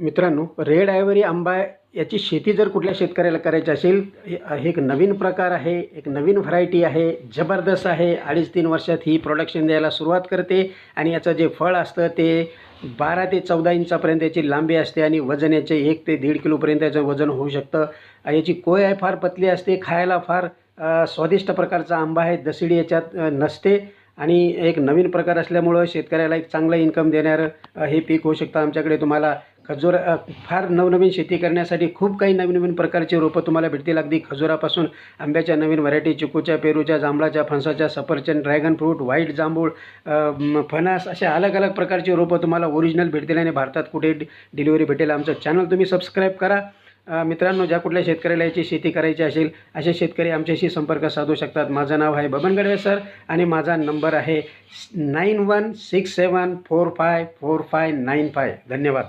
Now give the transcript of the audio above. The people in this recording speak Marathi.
मित्रांनो रेड आयव्हरी आंबा याची शेती जर कुठल्या शेतकऱ्याला करायची असेल हे एक नवीन प्रकार आहे एक नवीन व्हरायटी आहे जबरदस्त आहे अडीच तीन वर्षात ही प्रोडक्शन द्यायला सुरुवात करते आणि याचं जे फळ असतं ते बारा ते चौदा इंचापर्यंत याची लांबी असते आणि वजन याचे एक ते दीड किलोपर्यंत याचं वजन होऊ शकतं. याची कोय आहे फार पतली असते खायला फार स्वादिष्ट प्रकारचा आंबा आहे दसिडी याच्यात नसते. आणि एक नवीन प्रकार असल्यामुळं शेतकऱ्याला एक चांगलं इन्कम देणारं हे पीक होऊ शकतं आमच्याकडे. तुम्हाला खजूर फार नवनवीन शेती करण्यासाठी खूप काही नवीन नवीन प्रकारची रोपं तुम्हाला भेटतील. अगदी खजुरापासून आंब्याच्या नवीन व्हरायटी चिकूच्या पेरूच्या जांभळाच्या फणसाच्या सफरचंद ड्रॅगन फ्रूट व्हाईट जांभूळ फणस अशा अलग अलग प्रकारची रोपं तुम्हाला ओरिजिनल भेटतील आणि भारतात कुठे डिलिव्हरी भेटेल आमचं चॅनल तुम्ही सबस्क्राईब करा. मित्रांनो ज्या कुठल्या शेतकऱ्याला याची शेती करायची असेल असे शेतकरी आमच्याशी संपर्क साधू शकतात. माझं नाव आहे बबन गडवे सर आणि माझा नंबर आहे nine one six seven four five four five nine five. धन्यवाद.